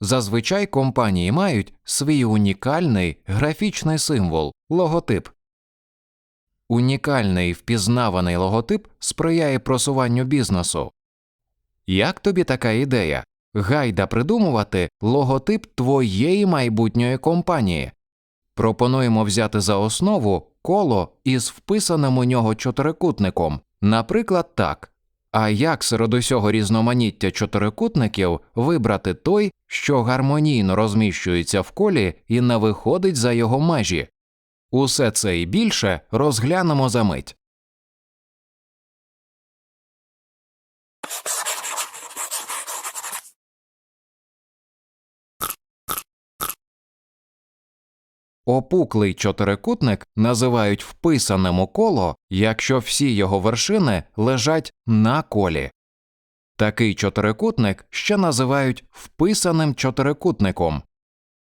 Зазвичай компанії мають свій унікальний графічний символ логотип. Унікальний впізнаваний логотип сприяє просуванню бізнесу. Як тобі така ідея? Гайда придумувати логотип твоєї майбутньої компанії. Пропонуємо взяти за основу коло із вписаним у нього чотирикутником. Наприклад, так. А як серед усього різноманіття чотирикутників вибрати той, що гармонійно розміщується в колі і не виходить за його межі? Усе це і більше розглянемо за мить. Опуклий чотирикутник називають вписаним у коло, якщо всі його вершини лежать на колі. Такий чотирикутник ще називають вписаним чотирикутником,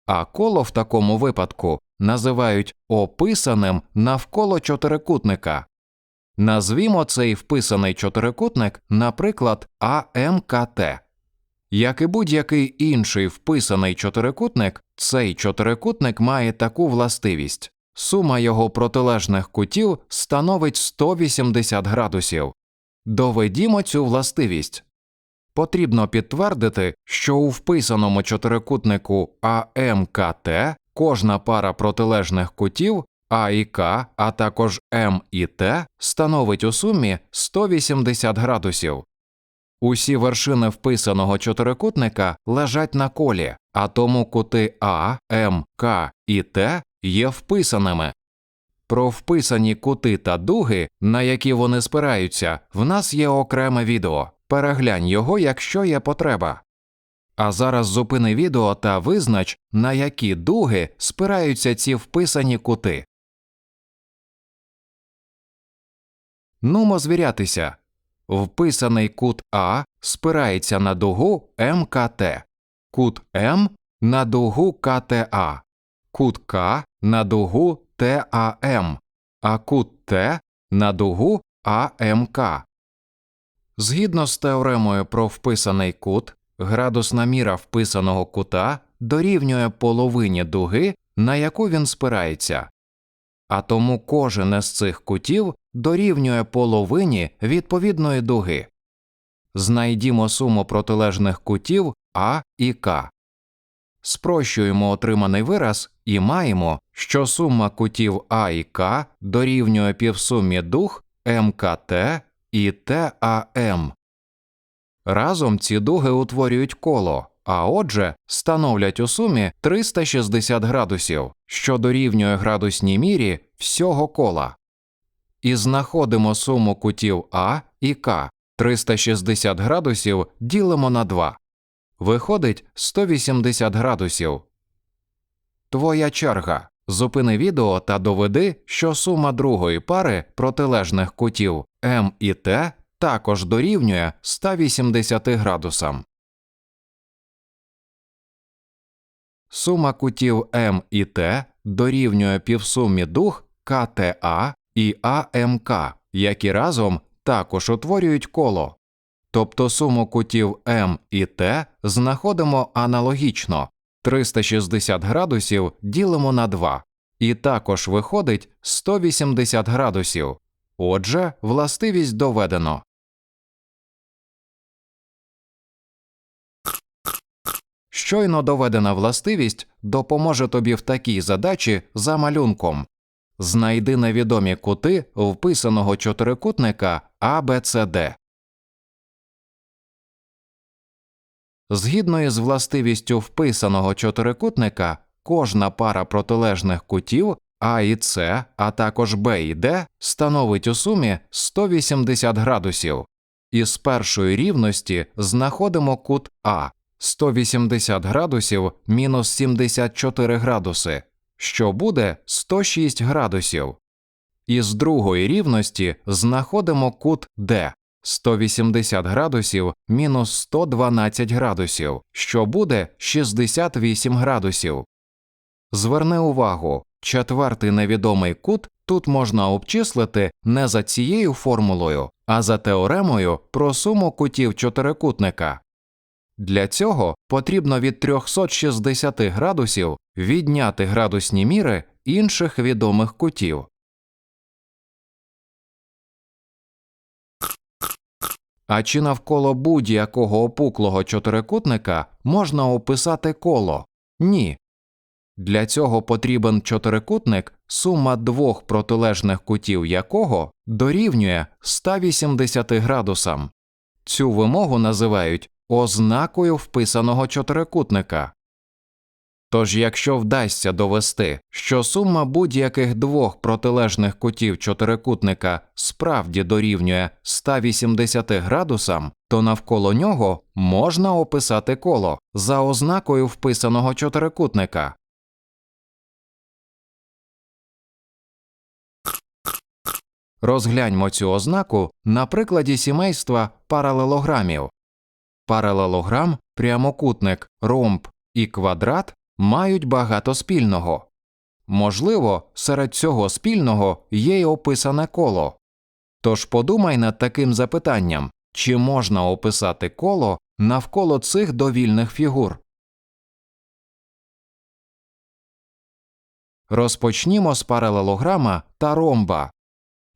а коло в такому випадку називають описаним навколо чотирикутника. Назвімо цей вписаний чотирикутник, наприклад, АМКТ. Як і будь-який інший вписаний чотирикутник, цей чотирикутник має таку властивість сума його протилежних кутів становить 180 градусів. Доведімо цю властивість. Потрібно підтвердити, що у вписаному чотирикутнику АМКТ кожна пара протилежних кутів А і К, а також М і Т становить у сумі 180 градусів. Усі вершини вписаного чотирикутника лежать на колі, а тому кути А, М, К і Т є вписаними. Про вписані кути та дуги, на які вони спираються, в нас є окреме відео. Переглянь його, якщо є потреба. А зараз зупини відео та визнач, на які дуги спираються ці вписані кути. Нумо звірятися. Вписаний кут А спирається на дугу МКТ, кут М на дугу КТА, кут К на дугу ТАМ, а кут Т на дугу АМК. Згідно з теоремою про вписаний кут, градусна міра вписаного кута дорівнює половині дуги, на яку він спирається, а тому кожен із цих кутів дорівнює половині відповідної дуги. Знайдімо суму протилежних кутів А і К. Спрощуємо отриманий вираз і маємо, що сума кутів А і К дорівнює півсумі дуг МКТ і ТАМ. Разом ці дуги утворюють коло, а отже становлять у сумі 360 градусів, що дорівнює градусній мірі всього кола. І знаходимо суму кутів А і К. 360 градусів ділимо на 2. Виходить 180 градусів. Твоя черга. Зупини відео та доведи, що сума другої пари протилежних кутів М і Т також дорівнює 180 градусам. Сума кутів М і Т дорівнює півсумі дуг КТА і АМК, які разом також утворюють коло. Тобто суму кутів М і Т знаходимо аналогічно 360 градусів ділимо на 2, і також виходить 180 градусів. Отже, властивість доведено. Щойно доведена властивість допоможе тобі в такій задачі за малюнком. Знайди невідомі кути вписаного чотирикутника ABCD. Згідно із властивістю вписаного чотирикутника, кожна пара протилежних кутів А і С, а також Б і Д становить у сумі 180 градусів. Із першої рівності знаходимо кут А 180 градусів мінус 74 градуси, що буде 106 градусів. Із другої рівності знаходимо кут Д 180 градусів мінус 112 градусів, що буде 68 градусів. Зверни увагу, четвертий невідомий кут тут можна обчислити не за цією формулою, а за теоремою про суму кутів чотирикутника. Для цього потрібно від 360 градусів відняти градусні міри інших відомих кутів. А чи навколо будь-якого опуклого чотирикутника можна описати коло? Ні. Для цього потрібен чотирикутник, сума двох протилежних кутів якого дорівнює 180 градусам. Цю вимогу називають ознакою вписаного чотирикутника. Тож, якщо вдасться довести, що сума будь-яких двох протилежних кутів чотирикутника справді дорівнює 180 градусам, то навколо нього можна описати коло за ознакою вписаного чотирикутника. Розгляньмо цю ознаку на прикладі сімейства паралелограмів. Паралелограм, прямокутник, ромб і квадрат мають багато спільного. Можливо, серед цього спільного є й описане коло. Тож подумай над таким запитанням чи можна описати коло навколо цих довільних фігур. Розпочнімо з паралелограма та ромба.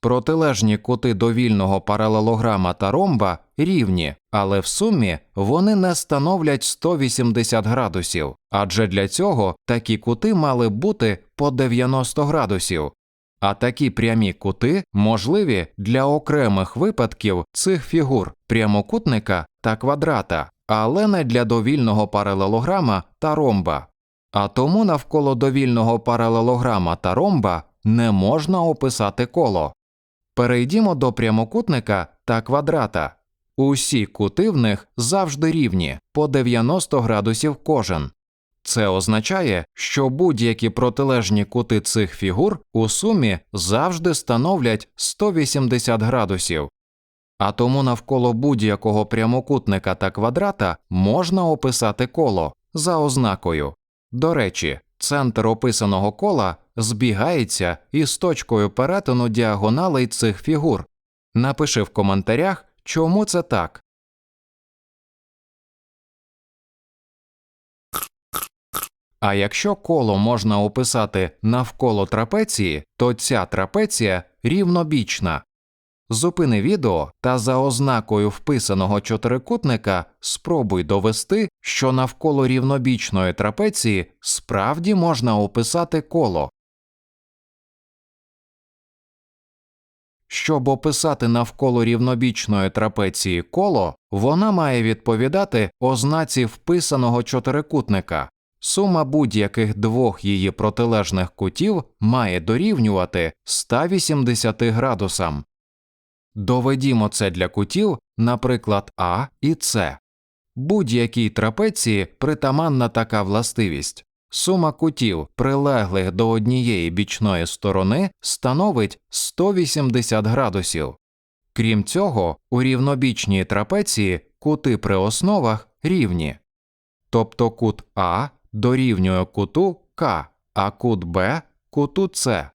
Протилежні кути довільного паралелограма та ромба рівні, але в сумі вони не становлять 180 градусів, адже для цього такі кути мали бути по 90 градусів. А такі прямі кути можливі для окремих випадків цих фігур прямокутника та квадрата, але не для довільного паралелограма та ромба. А тому навколо довільного паралелограма та ромба не можна описати коло. Перейдімо до прямокутника та квадрата. Усі кути в них завжди рівні по 90 градусів кожен. Це означає, що будь-які протилежні кути цих фігур у сумі завжди становлять 180 градусів. А тому навколо будь-якого прямокутника та квадрата можна описати коло за ознакою. До речі, центр описаного кола збігається із точкою перетину діагоналей цих фігур. Напиши в коментарях, чому це так. А якщо коло можна описати навколо трапеції, то ця трапеція рівнобічна. Зупини відео та за ознакою вписаного чотирикутника спробуй довести, що навколо рівнобічної трапеції справді можна описати коло. Щоб описати навколо рівнобічної трапеції коло, вона має відповідати ознаці вписаного чотирикутника. Сума будь-яких двох її протилежних кутів має дорівнювати 180 градусам. Доведімо це для кутів, наприклад, А і С. Будь-якій трапеції притаманна така властивість. Сума кутів, прилеглих до однієї бічної сторони, становить 180 градусів. Крім цього, у рівнобічній трапеції кути при основах рівні. Тобто кут А дорівнює куту К, а кут Б куту С.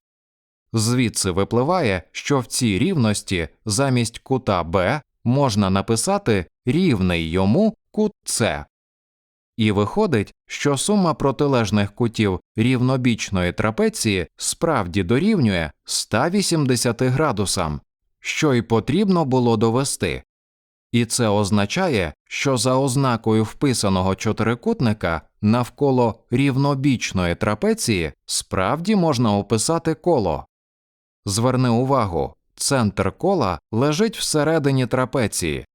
Звідси випливає, що в цій рівності замість кута Б можна написати рівний йому кут С. І виходить, що сума протилежних кутів рівнобічної трапеції справді дорівнює 180 градусам, що й потрібно було довести. І це означає, що за ознакою вписаного чотирикутника навколо рівнобічної трапеції справді можна описати коло. Зверни увагу, центр кола лежить всередині трапеції,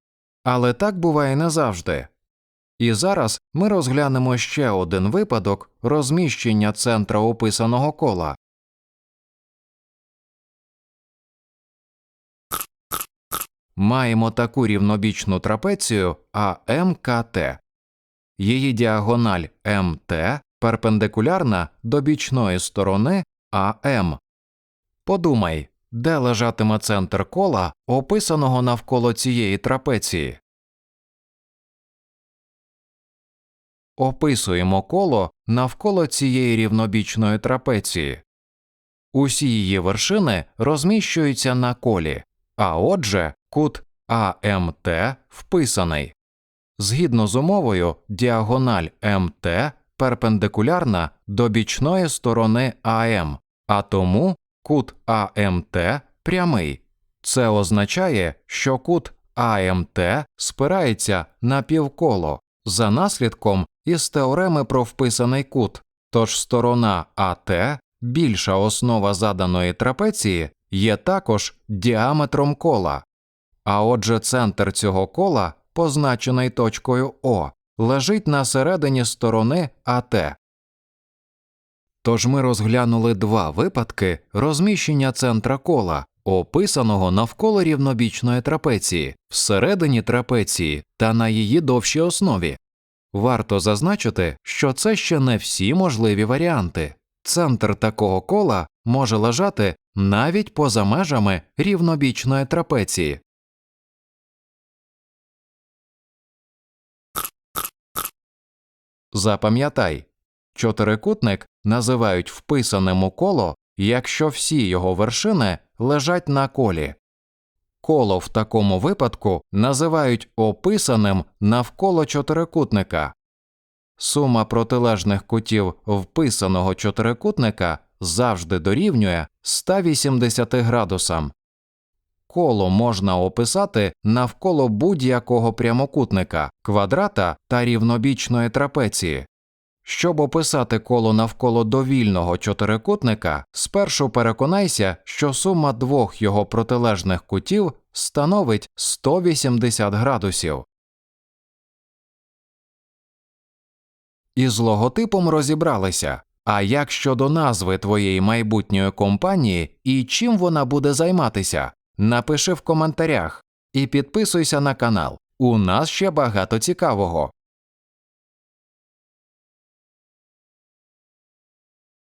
але так буває не завжди. І зараз ми розглянемо ще один випадок розміщення центра описаного кола. Маємо таку рівнобічну трапецію АМКТ. Її діагональ МТ перпендикулярна до бічної сторони АМ. Подумай, де лежатиме центр кола, описаного навколо цієї трапеції. Описуємо коло навколо цієї рівнобічної трапеції. Усі її вершини розміщуються на колі, а отже, кут АМТ вписаний. Згідно з умовою, діагональ МТ перпендикулярна до бічної сторони АМ, а тому кут АМТ прямий. Це означає, що кут АМТ спирається на півколо за наслідком із теореми про вписаний кут, тож сторона АТ, більша основа заданої трапеції, є також діаметром кола. А отже, центр цього кола, позначений точкою О, лежить на середині сторони АТ. Тож ми розглянули два випадки розміщення центра кола, описаного навколо рівнобічної трапеції, всередині трапеції та на її довшій основі. Варто зазначити, що це ще не всі можливі варіанти. Центр такого кола може лежати навіть поза межами рівнобічної трапеції. Запам'ятай, чотирикутник називають вписаним у коло, якщо всі його вершини лежать на колі. Коло в такому випадку називають описаним навколо чотирикутника. Сума протилежних кутів вписаного чотирикутника завжди дорівнює 180 градусам. Коло можна описати навколо будь-якого прямокутника, квадрата та рівнобічної трапеції. Щоб описати коло навколо довільного чотирикутника, спершу переконайся, що сума двох його протилежних кутів становить 180 градусів. Із логотипом розібралися. А як щодо назви твоєї майбутньої компанії і чим вона буде займатися? Напиши в коментарях і підписуйся на канал. У нас ще багато цікавого.